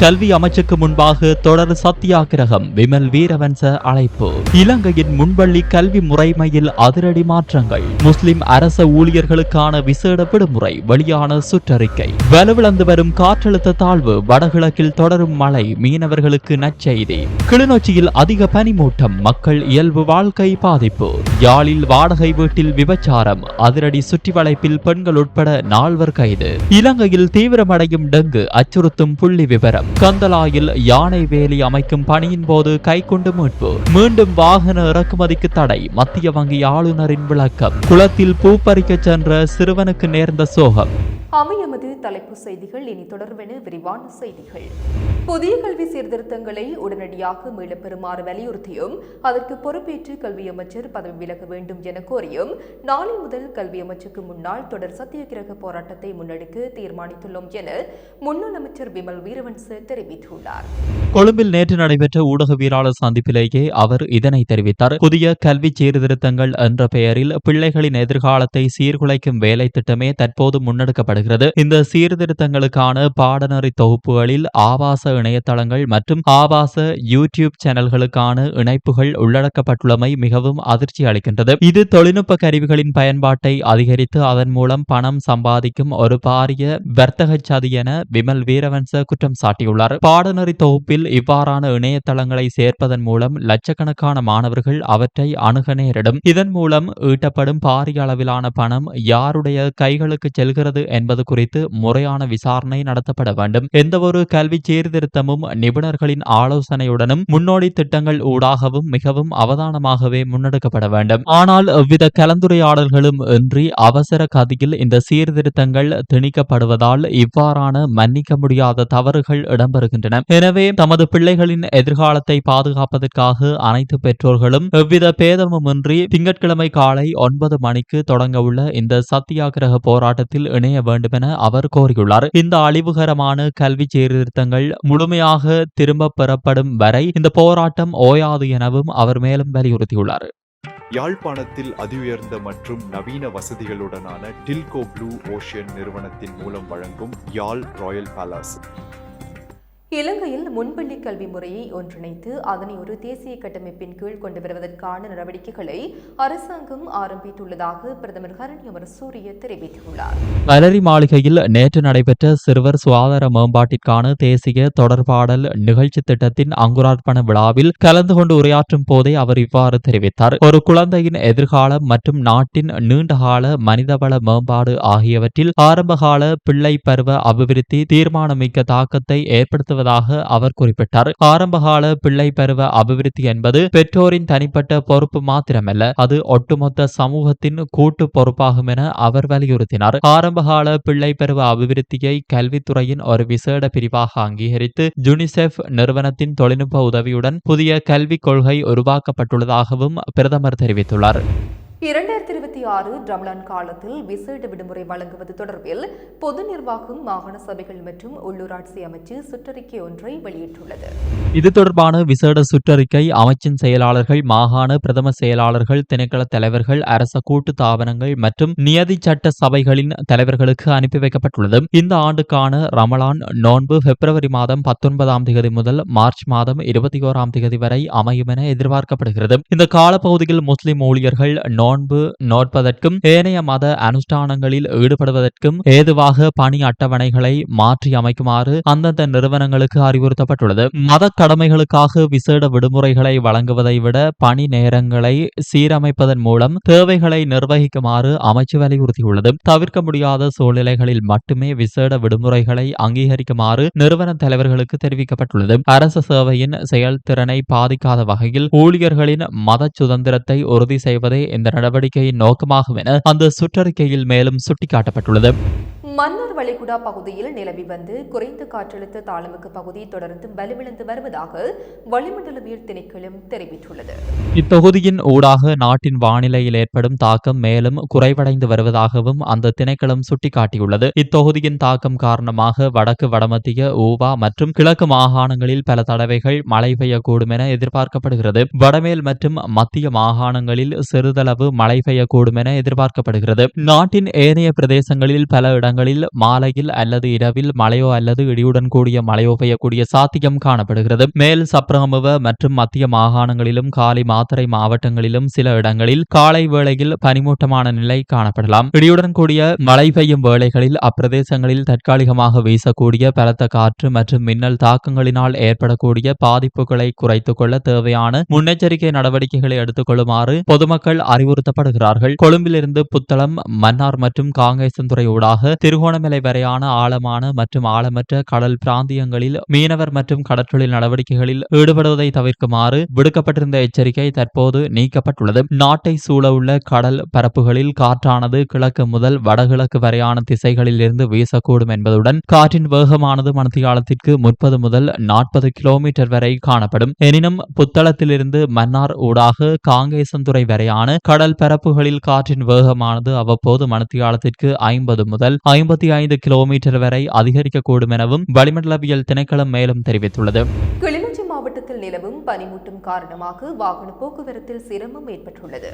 கல்வி அமைச்சுக்கு முன்பாக தொடர் சத்தியாகிரகம் விமல் வீரவன்ச அழைப்பு. இலங்கையின் முன்பள்ளி கல்வி முறைமையில் அதிரடி மாற்றங்கள். முஸ்லிம் அரச ஊழியர்களுக்கான விசேட விடுமுறை வெளியான சுற்றறிக்கை. வலுவிழந்து வரும் காற்றழுத்த தாழ்வு வடகிழக்கில் தொடரும் மழை மீனவர்களுக்கு நற்செய்தி. கிளிநொச்சியில் அதிக பனிமூட்டம் மக்கள் இயல்பு வாழ்க்கை பாதிப்பு. யாழில் வாடகை வீட்டில் விபச்சாரம் அதிரடி சுற்றி வளைப்பில் பெண்கள் உட்பட நால்வர் கைது. இலங்கையில் தீவிரமடையும் டெங்கு அச்சுறுத்தும் புள்ளி விவரம். கந்தலாயில் யானை வேலி அமைக்கும் பணியின் போது கைக்குண்டு மீட்பு. மீண்டும் வாகன இறக்குமதிக்கு தடை. மத்திய வங்கி ஆளுநரின் விளக்கம். குளத்தில் பூ பறிக்கச் சென்ற சிறுவனுக்கு நேர்ந்த சோகம். அமையமது தலைப்பு செய்திகள். இனி தொடர்வென விரிவான செய்திகள். புதிய கல்வி சீர்திருத்தங்களை உடனடியாக மீளப்பெறுமாறு வலியுறுத்தியும் அதற்கு பொறுப்பேற்று கல்வி அமைச்சர் பதவி விலக வேண்டும் என கோரியும் நாளை முதல் கல்வி அமைச்சுக்கு முன்னால் தொடர் சத்தியகிரக போராட்டத்தை முன்னெடுக்க தீர்மானித்துள்ளோம் என முன்னாள் அமைச்சர் விமல் வீரவன்ச தெரிவித்துள்ளார். கொழும்பில் நேற்று நடைபெற்ற ஊடகவியலாளர் சந்திப்பிலேயே அவர் இதனை தெரிவித்தார். புதிய கல்வி சீர்திருத்தங்கள் என்ற பெயரில் பிள்ளைகளின் எதிர்காலத்தை சீர்குலைக்கும் வேலை திட்டமே தற்போது முன்னெடுக்கப்படுகிறது. இந்த சீர்திருத்தங்களுக்கான பாடநெறி தொகுப்புகளில் ஆபாச இணையதளங்கள் மற்றும் ஆபாச யூடியூப் சேனல்களுக்கான இணைப்புகள் உள்ளடக்கப்பட்டுள்ளமை மிகவும் அதிர்ச்சி அளிக்கின்றது. இது தொழில்நுட்ப கருவிகளின் பயன்பாட்டை அதிகரித்து அதன் மூலம் பணம் சம்பாதிக்கும் ஒரு பாரிய வர்த்தக சதி என விமல் வீரவன்ச குற்றம் சாட்டியுள்ளார். பாடநெறி தொகுப்பில் இவ்வாறான இணையதளங்களை சேர்ப்பதன் மூலம் லட்சக்கணக்கான மாணவர்கள் அவற்றை அணுக நேரிடும். இதன் மூலம் ஈட்டப்படும் பாரிய அளவிலான பணம் யாருடைய கைகளுக்கு செல்கிறது என்பது குறித்து முறையான விசாரணை நடத்தப்பட வேண்டும். எந்தவொரு கல்வி சீர்திருத்தமும் நிபுணர்களின் ஆலோசனையுடனும் முன்னோடி திட்டங்கள் ஊடாகவும் மிகவும் அவதானமாகவே முன்னெடுக்கப்பட வேண்டும். ஆனால் எவ்வித கலந்துரையாடல்களும் இன்றி அவசர கதியில் இந்த சீர்திருத்தங்கள் திணிக்கப்படுவதால் இவ்வாறான மன்னிக்க முடியாத தவறுகள் இடம்பெறுகின்றன. எனவே தமது பிள்ளைகளின் எதிர்காலத்தை பாதுகாப்பதற்காக அனைத்து பெற்றோர்களும் எவ்வித பேதமுமின்றி திங்கட்கிழமை காலை ஒன்பது மணிக்கு தொடங்க உள்ள இந்த சத்தியாகிரக போராட்டத்தில் இணைய வேண்டுமென அவர் கோரியுள்ளார். இந்த அழிவுகரமான கல்வி சீர்திருத்தங்கள் முழுமையாக திரும்ப பெறப்படும் வரை இந்த போராட்டம் ஓயாது எனவும் அவர் மேலும் வலியுறுத்தியுள்ளார். யாழ்ப்பாணத்தில் அதிஉயர்ந்த மற்றும் நவீன வசதிகளுடனான டில்கோ ப்ளூ ஓஷியன் நிறுவனத்தின் மூலம் வழங்கும் யாழ் ராயல் பேலஸ். இலங்கையில் முன்பள்ளி கல்வி முறையை ஒன்றிணைத்து அதனை ஒரு தேசிய கட்டமைப்பின் கீழ் கொண்டு வருவதற்கான நடவடிக்கைகளை அரசாங்கம் ஆரம்பித்துள்ளதாக பிரதமர் ஹரணி சூரிய தெரிவித்துள்ளார். கலரி மாளிகையில் நேற்று நடைபெற்ற சிறுவர் சுகாதார மேம்பாட்டிற்கான தேசிய தொடர்பாடல் நிகழ்ச்சி திட்டத்தின் அங்குரார்ப்பண விழாவில் கலந்து கொண்டு உரையாற்றும் போதே அவர் இவ்வாறு தெரிவித்தார். ஒரு குழந்தையின் எதிர்காலம் மற்றும் நாட்டின் நீண்டகால மனிதவள மேம்பாடு ஆகியவற்றில் ஆரம்பகால பிள்ளை பருவ அபிவிருத்தி தீர்மானமிக்க தாக்கத்தை ஏற்படுத்த வருவதாக அவர் குறிப்பிட்டார். ஆரம்பகால பிள்ளை பருவ அபிவிருத்தி என்பது பெற்றோரின் தனிப்பட்ட பொறுப்பு மாத்திரமல்ல அது ஒட்டுமொத்த சமூகத்தின் கூட்டு பொறுப்பாகும் என அவர் வலியுறுத்தினார். ஆரம்பகால பிள்ளை பருவ அபிவிருத்தியை கல்வித்துறையின் ஒரு விசேட பிரிவாக அங்கீகரித்து ஜுனிசெஃப் நிறுவனத்தின் தொழில்நுட்ப உதவியுடன் புதிய கல்விக் கொள்கை உருவாக்கப்பட்டுள்ளதாகவும் பிரதமர் தெரிவித்துள்ளார். இரண்டாயிரத்தி இருபத்தி ஆறு ரம்லான் காலத்தில் விசேட விடுமுறை வழங்குவது தொடர்பில் பொது நிர்வாகம் மாகாண சபைகள் மற்றும் உள்ளூராட்சி அமைச்சு சுற்றறிக்கை ஒன்றை வெளியிட்டுள்ளது. இது தொடர்பான விசேட சுற்றறிக்கை அமைச்சின் செயலாளர்கள் மாகாண பிரதம செயலாளர்கள் திணைக்கள தலைவர்கள் அரச கூட்டு தாபனங்கள் மற்றும் நியதி சட்ட சபைகளின் தலைவர்களுக்கு அனுப்பி வைக்கப்பட்டுள்ளது. இந்த ஆண்டுக்கான ரமலான் நோன்பு பிப்ரவரி மாதம் பத்தொன்பதாம் தேதி முதல் மார்ச் மாதம் இருபத்தி ஓராம் தேதி வரை அமையும் என எதிர்பார்க்கப்படுகிறது. இந்த காலப்பகுதியில் முஸ்லிம் ஊழியர்கள் நோன்பு நோட்பதற்கும் ஏனைய மத அனுஷ்டானங்களில் ஈடுபடுவதற்கும் ஏதுவாக பணி அட்டவணைகளை மாற்றி அமைக்குமாறு அந்தந்த நிறுவனங்களுக்கு அறிவுறுத்தப்பட்டுள்ளது. மத கடமைகளுக்காக விசேட விடுமுறைகளை வழங்குவதை விட பணி நேரங்களை சீரமைப்பதன் மூலம் தேவைகளை நிர்வகிக்குமாறு அமைச்சு வலியுறுத்தியுள்ளது. தவிர்க்க முடியாத சூழ்நிலைகளில் மட்டுமே விசேட விடுமுறைகளை அங்கீகரிக்குமாறு நிறுவன தலைவர்களுக்கு தெரிவிக்கப்பட்டுள்ளது. அரச சேவையின் செயல்திறனை பாதிக்காத வகையில் ஊழியர்களின் மத சுதந்திரத்தை உறுதி செய்வதே இந்த நடவடிக்கையின் நோக்கமாகும் என அந்த சுற்றறிக்கையில் மேலும் சுட்டிக்காட்டப்பட்டுள்ளது. மன்னார் வளைகுடா பகுதியில் நிலவி வந்து குறைந்த காற்றழுத்த தாழ்வுக்கு பகுதி தொடர்ந்து வலுவிழந்து வருவதாக வளிமண்டலவியல் திணைக்களம் தெரிவித்துள்ளது. இத்தொகுதியின் ஊடாக நாட்டின் வானிலையில் ஏற்படும் தாக்கம் மேலும் குறைவடைந்து வருவதாகவும் அந்த திணைக்களம் சுட்டிக்காட்டியுள்ளது. இத்தொகுதியின் தாக்கம் காரணமாக வடக்கு வடமத்திய ஊவா மற்றும் கிழக்கு மாகாணங்களில் பல தடவைகள் மழை பெய்யக்கூடும் என எதிர்பார்க்கப்படுகிறது. வடமேல் மற்றும் மத்திய மாகாணங்களில் சிறிதளவு மழை பெய்யக்கூடும் என எதிர்பார்க்கப்படுகிறது. நாட்டின் ஏனைய பிரதேசங்களில் பல இடங்களில் மாலையில் அல்லது இரவில் மழையோ அல்லது இடியுடன் கூடிய மழையோ பெய்யக்கூடிய சாத்தியம் காணப்படுகிறது. மேல் சப்ரகமுவ மற்றும் மத்திய மாகாணங்களிலும் காலை மாத்தறை மாவட்டங்களிலும் சில இடங்களில் காலை வேளையில் பனிமூட்டமான நிலை காணப்படலாம். இடியுடன் கூடிய மழை பெய்யும் வேளைகளில் அப்பிரதேசங்களில் தற்காலிகமாக வீசக்கூடிய பலத்த காற்று மற்றும் மின்னல் தாக்கங்களினால் ஏற்படக்கூடிய பாதிப்புகளை குறைத்துக் கொள்ள தேவையான முன்னெச்சரிக்கை நடவடிக்கைகளை எடுத்துக் கொள்ளுமாறு பொதுமக்கள் அறிவுறுத்தப்படுகிறார்கள். கொழும்பிலிருந்து புத்தளம் மன்னார் மற்றும் காங்கேசன் துறை ஊடாக திரு திருகோணமலை வரையான ஆழமான மற்றும் ஆழமற்ற கடல் பிராந்தியங்களில் மீனவர் மற்றும் கடற்றொழில் நடவடிக்கைகளில் ஈடுபடுவதை தவிர்க்குமாறு விடுக்கப்பட்டிருந்த எச்சரிக்கை தற்போது நீக்கப்பட்டுள்ளது. நாட்டை சூழவுள்ள கடல் பரப்புகளில் காற்றானது கிழக்கு முதல் வடகிழக்கு வரையான திசைகளில் இருந்து வீசக்கூடும் என்பதுடன் காற்றின் வேகமானது மணித்தியாலத்திற்கு முப்பது முதல் நாற்பது கிலோமீட்டர் வரை காணப்படும். எனினும் புத்தளத்திலிருந்து மன்னார் ஊடாக காங்கேசன்துறை வரையான கடல் பரப்புகளில் காற்றின் வேகமானது அவ்வப்போது மணித்தியாலத்திற்கு ஐம்பது முதல் ஐம்பத்தி ஐந்து கிலோமீட்டர் வரை அதிகரிக்கக்கூடும் எனவும் வளிமண்டலவியல் திணைக்களம் மேலும் தெரிவித்துள்ளது. மாவட்டத்தில் நிலவும் பனிமூட்டம் காரணமாக வாகன போக்குவரத்தில் சிரமம் ஏற்பட்டுள்ளது.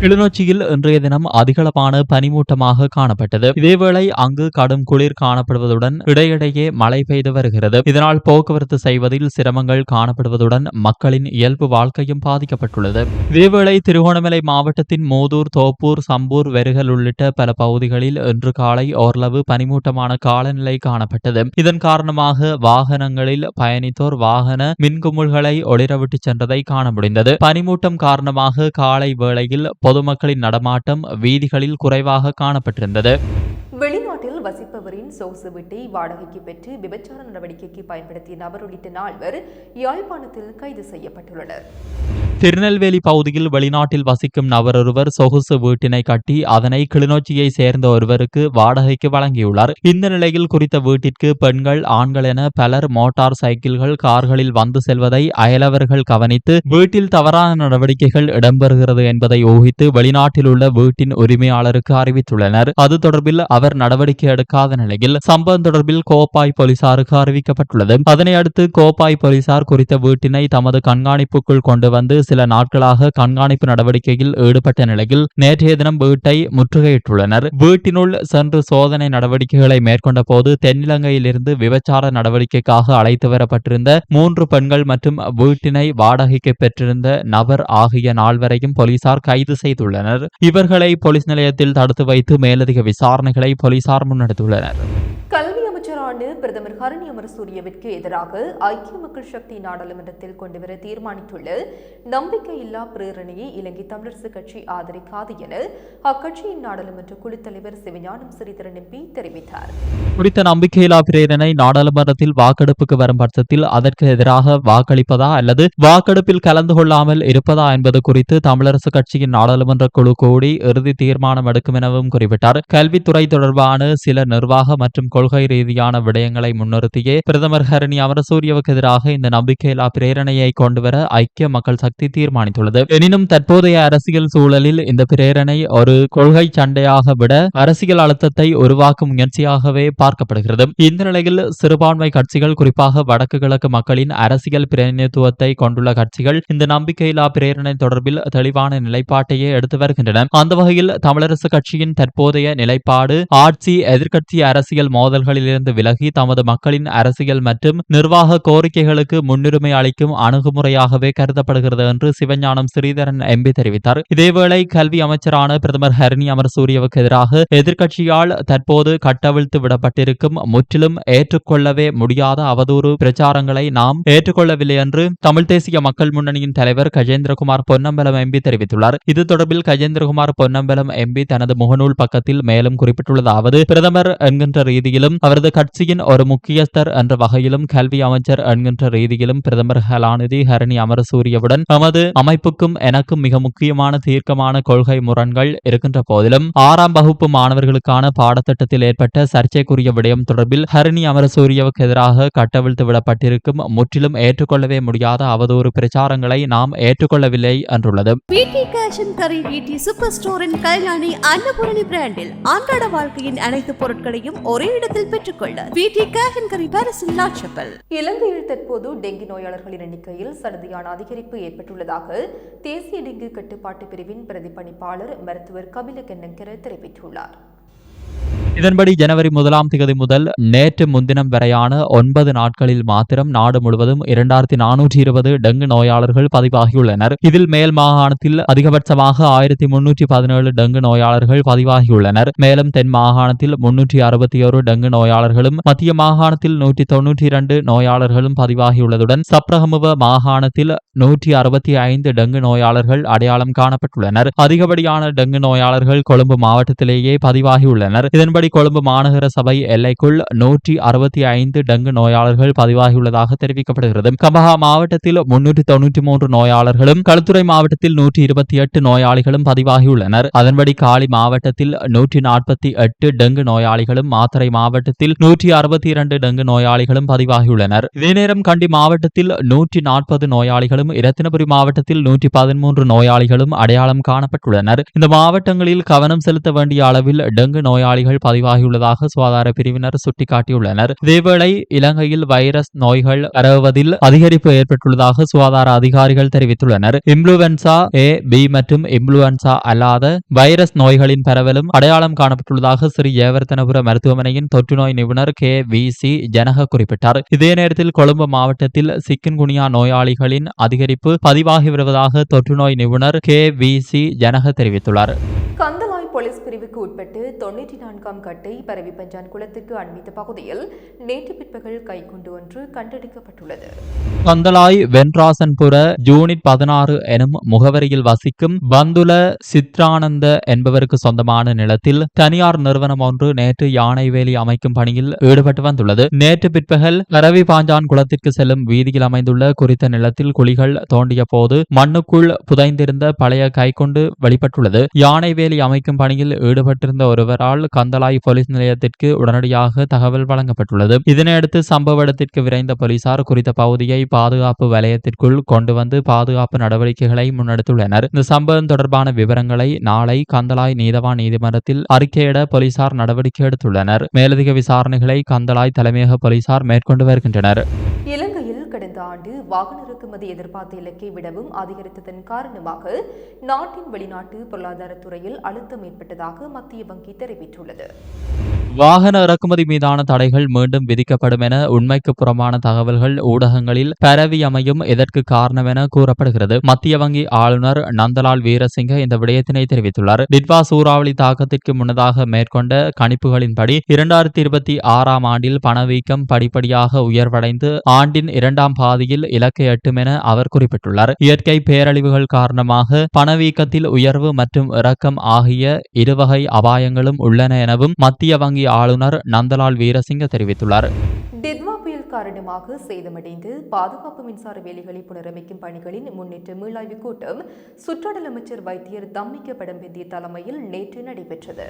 கிளிநொச்சியில் இன்றைய தினம் அதிகளவான பனிமூட்டமாக காணப்பட்டது. இதேவேளை அங்கு கடும் குளிர் காணப்படுவதுடன் இடையிடையே மழை பெய்து வருகிறது. இதனால் போக்குவரத்து செய்வதில் சிரமங்கள் காணப்படுவதுடன் மக்களின் இயல்பு வாழ்க்கையும் பாதிக்கப்பட்டுள்ளது. இதேவேளை திருகோணமலை மாவட்டத்தின் மூதூர் தோப்பூர் சம்பூர் வெறுகல் உள்ளிட்ட பல பகுதிகளில் இன்று காலை ஓரளவு பனிமூட்டமான காலநிலை காணப்பட்டது. இதன் காரணமாக வாகனங்களில் பயணித்தோர் வாகன மின்குமுள்களை ஒளிரவிட்டு சென்றதை காண முடிந்தது. பனிமூட்டம் காரணமாக காலை வேளையில் பொதுமக்களின் நடமாட்டம் வீதிகளில் குறைவாக காணப்பட்டிருந்தது. வெளிநாட்டில் வசிப்பவரின் சொகுசு வீட்டை வாடகைக்கு பெற்று விபச்சார நடவடிக்கைக்கு பயன்படுத்திய நபர் உள்ளிட்ட நால்வர் யாழ்ப்பாணத்தில் கைது செய்யப்பட்டுள்ளனர். திருநெல்வேலி பகுதியில் வெளிநாட்டில் வசிக்கும் நபரொருவர் சொகுசு வீட்டினை கட்டி அதனை கிளிநொச்சியை சேர்ந்த ஒருவருக்கு வாடகைக்கு வழங்கியுள்ளார். இந்த நிலையில் குறித்த வீட்டிற்கு பெண்கள் ஆண்கள் என பலர் மோட்டார் சைக்கிள்கள் கார்களில் வந்து செல்வதை அயலவர்கள் கவனித்து வீட்டில் தவறான நடவடிக்கைகள் இடம்பெறுகிறது என்பதை ஊகித்து வெளிநாட்டில் உள்ள வீட்டின் உரிமையாளருக்கு அறிவித்துள்ளனர். அது தொடர்பில் அவர் நடவடிக்கை எடுக்காத நிலையில் சம்பவம் தொடர்பில் கோப்பாய் போலீசாருக்கு அறிவிக்கப்பட்டுள்ளது. அதனை அடுத்து கோப்பாய் போலீசார் குறித்த வீட்டினை தமது கண்காணிப்புக்குள் கொண்டு வந்து சில நாட்களாக கண்காணிப்பு நடவடிக்கையில் ஈடுபட்ட நிலையில் நேற்றைய தினம் வீட்டை முற்றுகையிட்டுள்ளனர். வீட்டினுள் சென்று சோதனை நடவடிக்கைகளை மேற்கொண்ட போது தென்னிலங்கையிலிருந்து விபச்சார நடவடிக்கைக்காக அழைத்து வரப்பட்டிருந்த மூன்று பெண்கள் மற்றும் வீட்டினை வாடகைக்கு பெற்றிருந்த நபர் ஆகிய நால்வரையும் போலீசார் கைது செய்துள்ளனர். இவர்களை போலீஸ் நிலையத்தில் தடுத்து வைத்து மேலதிக விசாரணைகளை போலீசார் முன் நடத்தியுள்ளனர் பிரதமர் ஹரணி அமரசூரியவிற்கு எதிராக ஐக்கிய மக்கள் சக்தி நாடாளுமன்றத்தில் கொண்டுவர தீர்மானித்துள்ள நம்பிக்கையில்லா பிரேரணையை இலங்கை தமிழரசு கட்சி ஆதரிக்காது என அக்கட்சியின் நாடாளுமன்ற குழு தலைவர் சிவஞானம் ஸ்ரீதரன் எம்பி தெரிவித்தார். குறித்த நம்பிக்கையில்லா பிரேரணை நாடாளுமன்றத்தில் வாக்கெடுப்புக்கு வரும் பட்சத்தில் அதற்கு எதிராக வாக்களிப்பதா அல்லது வாக்கெடுப்பில் கலந்து கொள்ளாமல் இருப்பதா என்பது குறித்து தமிழரசு கட்சியின் நாடாளுமன்ற குழு கூடி இறுதி தீர்மானம் எடுக்கும் எனவும் குறிப்பிட்டார். கல்வித்துறை தொடர்பான சில நிர்வாக மற்றும் கொள்கை ரீதியான விடயங்கள் விடயங்களை முன்னிறுத்தியே பிரதமர் ஹரணி அமரசூரியவுக்கு எதிராக இந்த நம்பிக்கையில்லா பிரேரணையை கொண்டுவர ஐக்கிய மக்கள் சக்தி தீர்மானித்துள்ளது. எனினும் தற்போதைய அரசியல் சூழலில் இந்த பிரேரணை ஒரு கொள்கை சண்டையாக விட அரசியல் அழுத்தத்தை உருவாக்கும் முயற்சியாகவே பார்க்கப்படுகிறது. இந்த நிலையில் சிறுபான்மை கட்சிகள் குறிப்பாக வடக்கு கிழக்கு மக்களின் அரசியல் பிரதிநிதித்துவத்தை கொண்டுள்ள கட்சிகள் இந்த நம்பிக்கையில்லா பிரேரணை தொடர்பில் தெளிவான நிலைப்பாட்டையே எடுத்து வருகின்றன. அந்த வகையில் தமிழரசு கட்சியின் தற்போதைய நிலைப்பாடு ஆட்சி எதிர்கட்சி அரசியல் மோதல்களிலிருந்து விலகி தமது மக்களின் அரசியல் மற்றும் நிர்வாக கோரிக்கைகளுக்கு முன்னுரிமை அளிக்கும் அணுகுமுறையாகவே கருதப்படுகிறது என்று சிவஞானம் ஸ்ரீதரன் எம்பி தெரிவித்தார். இதேவேளை கல்வி அமைச்சரான பிரதமர் ஹரணி அமர்சூரியவுக்கு எதிராக எதிர்க்கட்சியால் தற்போது கட்டவிழ்த்து விடப்பட்டிருக்கும் முற்றிலும் ஏற்றுக்கொள்ளவே முடியாத அவதூறு பிரச்சாரங்களை நாம் ஏற்றுக்கொள்ளவில்லை என்று தமிழ் தேசிய மக்கள் முன்னணியின் தலைவர் கஜேந்திரகுமார் பொன்னம்பலம் எம்பி தெரிவித்துள்ளார். இது தொடர்பில் கஜேந்திரகுமார் பொன்னம்பலம் எம்பி தனது முகநூல் பக்கத்தில் மேலும் குறிப்பிட்டுள்ளதாவது பிரதமர் என்கின்ற ரீதியிலும் அவரது கட்சியின் ஒரு ஒரு முக்கியஸ்தர் என்ற வகையிலும் கல்வி அமைச்சர் என்கின்ற ரீதியிலும் பிரதமர் கலாநிதி ஹரணி அமரசூரியவுடன் தமது அமைப்புக்கும் எனக்கும் மிக முக்கியமான தீர்க்கமான கொள்கை முரண்கள் இருக்கின்ற போதிலும் ஆறாம் வகுப்பு மாணவர்களுக்கான பாடத்திட்டத்தில் ஏற்பட்ட சர்ச்சைக்குரிய விடயம் தொடர்பில் ஹரணி அமரசூரியவுக்கு எதிராக கட்டவிழ்த்து விடப்பட்டிருக்கும் முற்றிலும் ஏற்றுக்கொள்ளவே முடியாத அவதூறு பிரச்சாரங்களை நாம் ஏற்றுக்கொள்ளவில்லை என்றுள்ளது. சூப்பர் ஸ்டோரின் கல்யாணி அன்னபூரணி பிராண்டில் அன்றாட வாழ்க்கையின் அனைத்து பொருட்களையும் ஒரே இடத்தில் பெற்றுக்கொள்ள இலங்கையில் தற்போது டெங்கு நோயாளர்களின் எண்ணிக்கையில் சடுதியான அதிகரிப்பு ஏற்பட்டுள்ளதாக தேசிய டெங்கு கட்டுப்பாட்டு பிரிவின் பிரதிபணிப்பாளர் மருத்துவர் கபில கென்னங்கர தெரிவித்துள்ளார். இதன்படி ஜனவரி முதலாம் திகதி முதல் நேற்று முன்தினம் வரையான ஒன்பது நாட்களில் மாத்திரம் நாடு முழுவதும் இரண்டாயிரத்தி நானூற்றி இருபது டெங்கு நோயாளர்கள் பதிவாகியுள்ளனர். இதில் மேல் மாகாணத்தில் அதிகபட்சமாக ஆயிரத்தி முன்னூற்றி பதினேழு டெங்கு நோயாளர்கள் பதிவாகியுள்ளனர். மேலும் தென் மாகாணத்தில் முன்னூற்றி அறுபத்தி ஒரு டெங்கு நோயாளர்களும் மத்திய மாகாணத்தில் நூற்றி தொன்னூற்றி இரண்டு நோயாளர்களும் பதிவாகியுள்ளதுடன் சப்ரகமுவ மாகாணத்தில் நூற்றி அறுபத்தி ஐந்து டெங்கு நோயாளர்கள் அடையாளம் காணப்பட்டுள்ளனர். அதிகப்படியான டெங்கு நோயாளர்கள் கொழும்பு மாவட்டத்திலேயே பதிவாகியுள்ளனர். இதன்படி கொழும்பு மாநகர சபை எல்லைக்குள் நூற்றி அறுபத்தி ஐந்து டெங்கு நோயாளர்கள் பதிவாகியுள்ளதாக தெரிவிக்கப்படுகிறது. கம்பஹா மாவட்டத்தில் முன்னூற்றி தொன்னூற்றி மூன்று நோயாளர்களும் களுத்துறை மாவட்டத்தில் நூற்றி இருபத்தி எட்டு நோயாளிகளும் பதிவாகியுள்ளனர். அதன்படி காலி மாவட்டத்தில் நூற்றி நாற்பத்தி எட்டு டெங்கு நோயாளிகளும் மாத்தறை மாவட்டத்தில் நூற்றி அறுபத்தி இரண்டு டெங்கு நோயாளிகளும் பதிவாகியுள்ளனர். இதே நேரம் கண்டி மாவட்டத்தில் நூற்றி நாற்பது நோயாளிகளும் இரத்தினபுரி மாவட்டத்தில் நூற்றி பதிமூன்று நோயாளிகளும் அடையாளம் காணப்பட்டுள்ளனர். இந்த மாவட்டங்களில் கவனம் செலுத்த வேண்டிய அளவில் டெங்கு நோயாளிகள் பதிவாகியுள்ளதாக சுகாதார பிரிவினர் சுட்டிக்காட்டியுள்ளனர். இதேவேளை இலங்கையில் வைரஸ் நோய்கள் பரவுவதில் அதிகரிப்பு ஏற்பட்டுள்ளதாக சுகாதார அதிகாரிகள் தெரிவித்துள்ளனர். இம்ப்ளூவன்சா ஏ பி மற்றும் இம்ப்ளூவன்சா அல்லாத வைரஸ் நோய்களின் பரவலும் அடையாளம் காணப்பட்டுள்ளதாக ஸ்ரீ ஏவர்த்தனபுர மருத்துவமனையின் தொற்றுநோய் நிபுணர் கே வி சி ஜனக குறிப்பிட்டார். இதே நேரத்தில் கொழும்பு மாவட்டத்தில் சிக்கன்குனியா நோயாளிகளின் அதிகரிப்பு பதிவாகி வருவதாக தொற்றுநோய் நிபுணர் கே வி சி ஜனக தெரிவித்துள்ளார். பிரிவுக்கு உட்பட்டு தொன்னூற்றி நான்காம் கட்டை பரவி பஞ்சான் குளத்திற்கு அண்மித்த பகுதியில் நேற்று பிற்பகல் கைக்குண்டு ஒன்று கண்டெடுக்கப்பட்டுள்ளது. கந்தலாய் வென்ராசன்புர யூனிட் பதினாறு எனும் முகவரியில் வசிக்கும் பந்துல சித்ரானந்த என்பவருக்கு சொந்தமான நிலத்தில் தனியார் நிறுவனம் ஒன்று நேற்று யானை வேலி அமைக்கும் பணியில் ஈடுபட்டு வந்துள்ளது. நேற்று பிற்பகல் பரவி பாஞ்சான் குளத்திற்கு செல்லும் வீதியில் அமைந்துள்ள குறித்த நிலத்தில் குழிகள் தோண்டிய போது மண்ணுக்குள் புதைந்திருந்த பழைய கைக்குண்டு வெளிப்பட்டுள்ளது. யானை வேலி அமைக்கும் பணியில் ஈடுபட்டிருந்த ஒருவரால் கந்தலாய் போலீஸ் நிலையத்திற்கு உடனடியாக தகவல் வழங்கப்பட்டுள்ளது. இதனையடுத்து சம்பவ இடத்திற்கு விரைந்த போலீசார் குறித்த பகுதியை பாதுகாப்பு வலயத்திற்குள் கொண்டு வந்து பாதுகாப்பு நடவடிக்கைகளை முன்னெடுத்துள்ளனர். இந்த சம்பவம் தொடர்பான விவரங்களை நாளை கந்தலாய் நீதவான் நீதிமன்றத்தில் அறிக்கையிட போலீசார் நடவடிக்கை எடுத்துள்ளனர். மேலதிக விசாரணைகளை கந்தலாய் தலைமையக போலீசார் மேற்கொண்டு வருகின்றனர். கடந்த ஆண்டு வாகன இறக்குமதி எதிர்பார்த்த இலக்கை விடவும் அதிகரித்ததன் காரணமாக நாட்டின் வெளிநாட்டு பொருளாதாரத் துறையில் அழுத்தம் ஏற்பட்டதாக மத்திய வங்கி தெரிவித்துள்ளது. வாகன இறக்குமதி மீதான தடைகள் மீண்டும் விதிக்கப்படும் என உண்மைக்கு புறமான தகவல்கள் ஊடகங்களில் பரவி அமையும் இதற்கு காரணம் என கூறப்படுகிறது. மத்திய வங்கி ஆளுநர் நந்தலால் வீரசிங்க இந்த விடயத்தினை தெரிவித்துள்ளார். டிட்வா சூறாவளி தாக்கத்திற்கு முன்னதாக மேற்கொண்ட கணிப்புகளின்படி இரண்டாயிரத்தி இருபத்தி ஆறாம் ஆண்டில் பணவீக்கம் படிப்படியாக உயர்வடைந்து ஆண்டின் இரண்டாம் பாதியில் இலக்கை எட்டும் என அவர் குறிப்பிட்டுள்ளார். இயற்கை பேரழிவுகள் காரணமாக பணவீக்கத்தில் உயர்வு மற்றும் இறக்கம் ஆகிய இருவகை அபாயங்களும் உள்ளன எனவும் மத்திய வங்கி ஆளுநர் நந்தலால் வீரசிங்க தெரிவித்துள்ளார். காரணமாக சேதமடைந்து பாதுகாப்பு மின்சார வேலிகளை புனரமைக்கும் பணிகளின் முன்னேற்ற மீளாய்வு கூட்டம் சுற்றாடல் அமைச்சர் வைத்தியர் தம்மிக்க படம்பெந்திய தலைமையில் நேற்று நடைபெற்றது.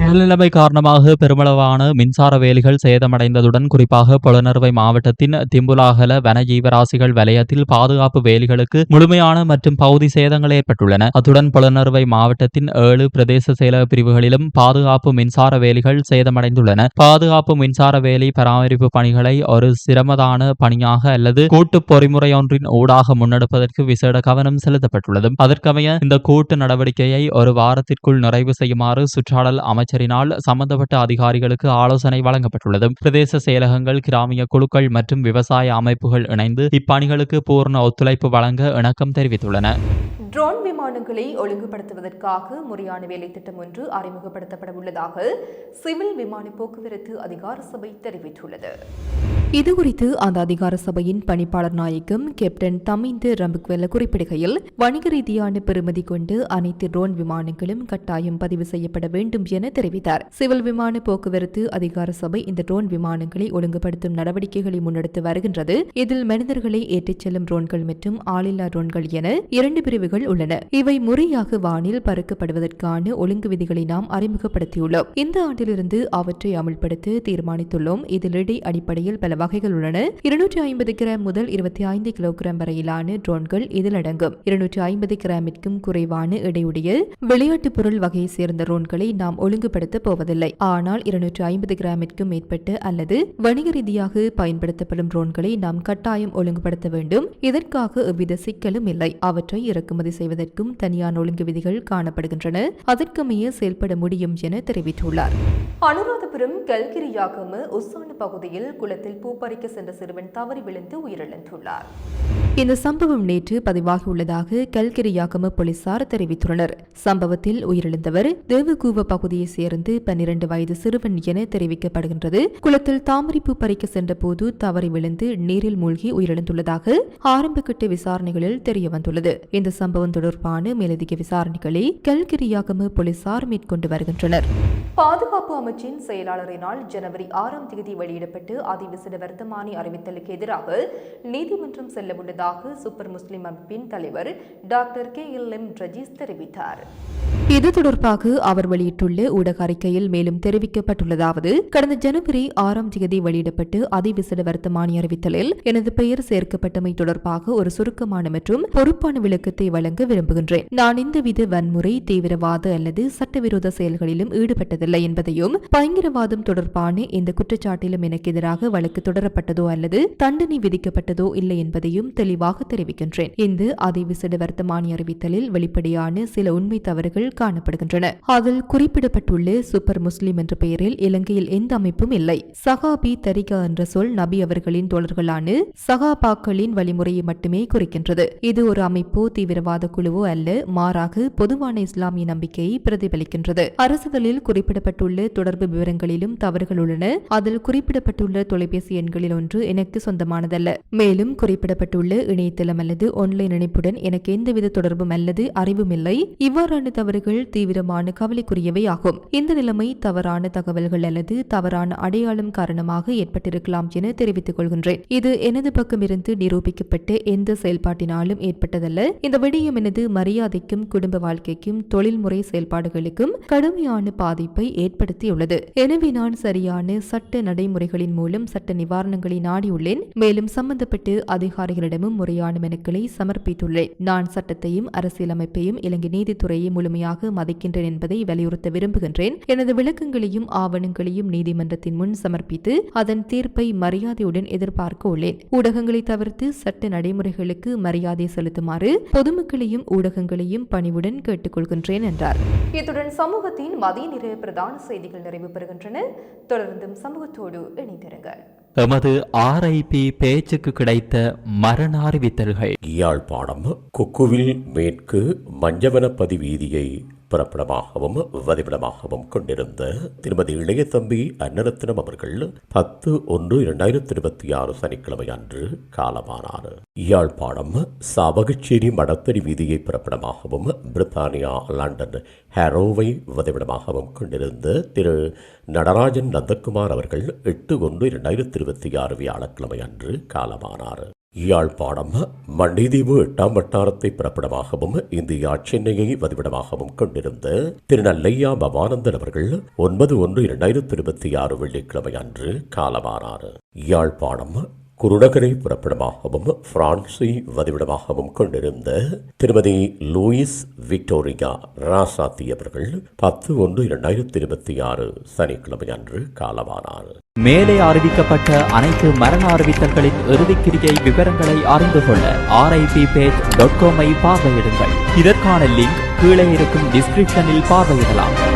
நிலநிலைமை காரணமாக பெருமளவான மின்சார வேலிகள் சேதமடைந்ததுடன் குறிப்பாக புலனறுவை மாவட்டத்தின் திம்புலாகல வன ஜீவராசிகள் வலயத்தில் பாதுகாப்பு வேலிகளுக்கு முழுமையான மற்றும் பகுதி சேதங்கள் ஏற்பட்டுள்ளன. அத்துடன் புலனறுவை மாவட்டத்தின் ஏழு பிரதேச செயலக பிரிவுகளிலும் பாதுகாப்பு மின்சார வேலிகள் சேதமடைந்துள்ளன. பாதுகாப்பு மின்சார வேலி பராமரிப்பு பணிகளை ஒரு சிரமதான பணியாக அல்லது கூட்டு பொறிமுறை ஒன்றின் ஊடாக முன்னெடுப்பதற்கு விசேட கவனம் செலுத்தப்பட்டுள்ளது. அதற்கமைய இந்த கூட்டு நடவடிக்கையை ஒரு வாரத்திற்குள் நிறைவு செய்யுமாறு சுற்றாடல் அமைச்சரினால் சம்பந்தப்பட்ட அதிகாரிகளுக்கு ஆலோசனை வழங்கப்பட்டுள்ளது. பிரதேச செயலகங்கள் கிராமிய குழுக்கள் மற்றும் விவசாய அமைப்புகள் இணைந்து இப்பணிகளுக்கு பூர்ண ஒத்துழைப்பு வழங்க இணக்கம் தெரிவித்துள்ளன. விமானங்களை ஒழுங்குபடுத்துவதற்காக முறையான வேலை திட்டம் ஒன்று அறிமுகப்படுத்தப்பட உள்ளதாக சிவில் விமான போக்குவரத்து அதிகார சபை தெரிவித்துள்ளது. இதுகுறித்து அந்த அதிகார சபையின் பணிப்பாளர் நாயகம் கேப்டன் தமிந்து ரம்புக்வெல்ல குறிப்பிடுகையில் வணிக ரீதியான பெறுமதி கொண்டு அனைத்து ட்ரோன் விமானங்களும் கட்டாயம் பதிவு செய்யப்பட வேண்டும் என தெரிவித்தார். சிவில் விமான போக்குவரத்து அதிகார சபை இந்த ட்ரோன் விமானங்களை ஒழுங்குபடுத்தும் நடவடிக்கைகளை முன்னெடுத்து வருகின்றது. இதில் மனிதர்களை ஏற்றிச் செல்லும் ட்ரோன்கள் மற்றும் ஆளில்லா ட்ரோன்கள் என இரண்டு பிரிவுகள் உள்ளன. இவை முறையாக வானில் பறக்கப்படுவதற்கான ஒழுங்கு விதிகளை நாம் அறிமுகப்படுத்தியுள்ளோம். இந்த ஆண்டிலிருந்து அவற்றை அமல்படுத்த தீர்மானித்துள்ளோம். இதில் இடை அடிப்படையில் பல வகைகள் உள்ளன. இருநூற்றி ஐம்பது கிராம் முதல் இருபத்தி ஐந்து கிலோகிராம் வரையிலான ட்ரோன்கள் இதில் அடங்கும். இருநூற்றி ஐம்பது கிராமிற்கும் குறைவான எடையுடைய விளையாட்டு பொருள் வகையை சேர்ந்த ட்ரோன்களை நாம் ஒழுங்குபடுத்த போவதில்லை. ஆனால் இருநூற்றி ஐம்பது கிராமிற்கும் மேற்பட்ட அல்லது வணிக ரீதியாக பயன்படுத்தப்படும் ட்ரோன்களை நாம் கட்டாயம் ஒழுங்குபடுத்த வேண்டும். இதற்காக எவ்வித சிக்கலும் இல்லை. அவற்றை இறக்குமதி செய்வதற்கும் தனியான ஒழுங்கு விதிகள் காணப்படுகின்றன. அதற்கமைய செயல்பட முடியும் என தெரிவித்துள்ளார். அனுராதபுரம் கல்கிரியாகம உசான பகுதியில் குளத்தில் பூ பறிக்க சென்ற சிறுவன் தவறி விழுந்து உயிரிழந்துள்ளார். இந்த சம்பவம் நேற்று பதிவாகியுள்ளதாக கல்கிரியாகம போலீசார் தெரிவித்துள்ளனர். சம்பவத்தில் உயிரிழந்தவர் தேவகூவ பகுதியைச் சேர்ந்து பன்னிரண்டு வயது சிறுவன் என தெரிவிக்கப்படுகின்றது. குளத்தில் தாமரைப்பூ பறிக்க சென்றபோது தவறி விழுந்து நீரில் மூழ்கி உயிரிழந்துள்ளதாக ஆரம்பகட்ட விசாரணைகளில் தெரியவந்துள்ளது. இந்த சம்பவம் தொடர்பான மேலதிக விசாரணைகளை கல்கிரியாகம போலீசார் மேற்கொண்டு வருகின்றனர். பாதுகாப்பு அமைச்சின் செயலாளரினால் ஜனவரி ஆறாம் தேதி வெளியிடப்பட்டு அதிவிசேட வர்த்தமானி அறிவித்தலுக்கு எதிராக நீதிமன்றம் செல்ல உள்ளதாக சூப்பர் முஸ்லிம் அமைப்பின் தலைவர் doctor K L M Rajeesh தெரிவித்தார். இது தொடர்பாக அவர் வெளியிட்டுள்ள ஊடக அறிக்கையில் மேலும் தெரிவிக்கப்பட்டுள்ளதாவது கடந்த ஜனவரி ஆறாம் தேதி வெளியிடப்பட்டு அதிவிசேட வர்த்தமானி அறிவித்தலில் எனது பெயர் சேர்க்கப்பட்டமை தொடர்பாக ஒரு சுருக்கமான மற்றும் பொறுப்பான விளக்கத்தை வழங்க விரும்புகின்றேன் நான் எந்தவித வன்முறை தீவிரவாத அல்லது சட்டவிரோத செயல்களிலும் ஈடுபட்டதில்லை என்பதையும் பயங்கரவாதம் தொடர்பான இந்த குற்றச்சாட்டிலும் எனக்கு எதிராக வழக்கு தொடரப்பட்டதோ அல்லது தண்டனை விதிக்கப்பட்டதோ இல்லை என்பதையும் தெளிவாக தெரிவிக்கின்றேன். இந்த அதிவிசிட வர்த்தமானி அறிவித்தலில் வெளிப்படையான சில உண்மை தவறுகள் காணப்படுகின்றன. அதில் குறிப்பிடப்பட்டுள்ள சூப்பர் முஸ்லிம் என்ற பெயரில் இலங்கையில் எந்த அமைப்பும் இல்லை. சகாபி தரிகா என்ற சொல் நபி அவர்களின் தோழர்களான சகாபாக்களின் வழிமுறையை மட்டுமே குறிக்கின்றது. இது ஒரு அமைப்போ தீவிரவாத குழுவோ அல்ல மாறாக பொதுவான இஸ்லாமிய நம்பிக்கையை பிரதிபலிக்கின்றது. அரசுதலில் குறிப்பிடப்பட்டுள்ள தொடர்பு விவரங்களிலும் தவறுகள் உள்ளன. அதில் குறிப்பிடப்பட்டுள்ள தொலைபேசி எண்களில் ஒன்று எனக்கு சொந்தமானதல்ல. மேலும் குறிப்பிடப்பட்டுள்ள இணையதளம் அல்லது ஆன்லைன் இணைப்புடன் எனக்கு எந்தவித தொடர்பும் அல்லது அறிவும் இல்லை. இவ்வாறான தவறுகள் தீவிரமான கவலைக்குரியவை ஆகும். இந்த நிலைமை தவறான தகவல்கள் அல்லது தவறான அடையாளம் காரணமாக ஏற்பட்டிருக்கலாம் என தெரிவித்துக் கொள்கின்றேன். இது எனது பக்கமிருந்து நிரூபிக்கப்பட்ட எந்த செயல்பாட்டினாலும் ஏற்பட்டதல்ல. இந்த விடயம் எனது மரியாதைக்கும் குடும்ப வாழ்க்கைக்கும் தொழில்முறை செயல்பாடுகளுக்கும் கடுமையான பாதிப்பை ஏற்படுத்தியுள்ளது. எனவே நான் சரியான சட்ட நடைமுறைகளின் மூலம் சட்ட நிவாரணங்களை நாடியுள்ளேன். மேலும் சம்பந்தப்பட்டு அதிகாரிகளிடமும் முறையான மனுக்களை சமர்ப்பித்துள்ளேன். நான் சட்டத்தையும் அரசியலமைப்பையும் இலங்கை நீதித்துறையை முழுமையாக மதிக்கின்றேன் என்பதை வலியுறுத்த விரும்புகின்றேன். எனது விளக்கங்களையும் ஆவணங்களையும் நீதிமன்றத்தின் முன் சமர்ப்பித்து அதன் தீர்ப்பை மரியாதையுடன் எதிர்பார்க்க உள்ளேன். ஊடகங்களை தவிர்த்து சட்ட நடைமுறைகளுக்கு மரியாதை செலுத்துமாறு பொதுமக்களையும் ஊடகங்களையும் பணிவுடன் கேட்டுக்கொள்கின்றேன் என்றார். இத்துடன் சமூகத்தின் மதிய நிற பிரதான செய்திகள் நிறைவு பெறுகின்றன. தொடர்ந்தும் சமூகத்தோடு இணைந்திருங்கள். எமது ஆர்ஐபி பேச்சுக்கு கிடைத்த மரண அறிவித்தல்கள். யாழ்ப்பாணம் கொக்குவில் மேற்கு மஞ்சவனப்பதி வீதியை பிரபலமாகவும் வதிவிடமாகவும் கொண்டிருந்த திருமதி இளையதம்பி அன்னரத்னம் அவர்கள் பத்து ஒன்று இரண்டாயிரத்தி இருபத்தி ஆறு சனிக்கிழமை அன்று காலமானார். யாழ்ப்பாணம் சாவகச்சேரி மடத்தடி வீதியை பிறப்பிடமாகவும் பிரித்தானியா லண்டன் ஹாரோவை வதிவிடமாகவும் கொண்டிருந்த திரு நடராஜன் நந்தகுமார் அவர்கள் எட்டு ஒன்று இரண்டாயிரத்தி இருபத்தி ஆறு வியாழக்கிழமை அன்று காலமானார். யாழ்ப்பாணம் மண்டிதீவு எட்டாம் வட்டாரத்தை பிறப்பிடமாகவும் இந்தியா சென்னையை வதிவிடமாகவும் கொண்டிருந்த திரு நல்லையா பவானந்தன் அவர்கள் ஒன்பது ஒன்று இரண்டாயிரத்தி இருபத்தி ஆறு வெள்ளிக்கிழமை அன்று காலமானார். யாழ்ப்பாணம் குருநகரை புறப்படமாகவும் பிரான்சை வதிவிடமாகவும் கொண்டிருந்த திருமதி லூயிஸ் விக்டோரியா ராசாத்தி அவர்கள் பத்து ஒன்று இரண்டாயிரத்தி இருபத்தி ஆறு சனிக்கிழமை அன்று காலமானார். மேலே அறிவிக்கப்பட்ட அனைத்து மரண அறிவித்தல்களின் இறுதிக்கிரியை விவரங்களை அறிந்து கொள்ள ஆர்ஐபி பேஜ் டாட் காமை பார்வையிடுங்கள். இதற்கான லிங்க் கீழே இருக்கும் டிஸ்கிரிப்ஷனில் பார்வையிடலாம்.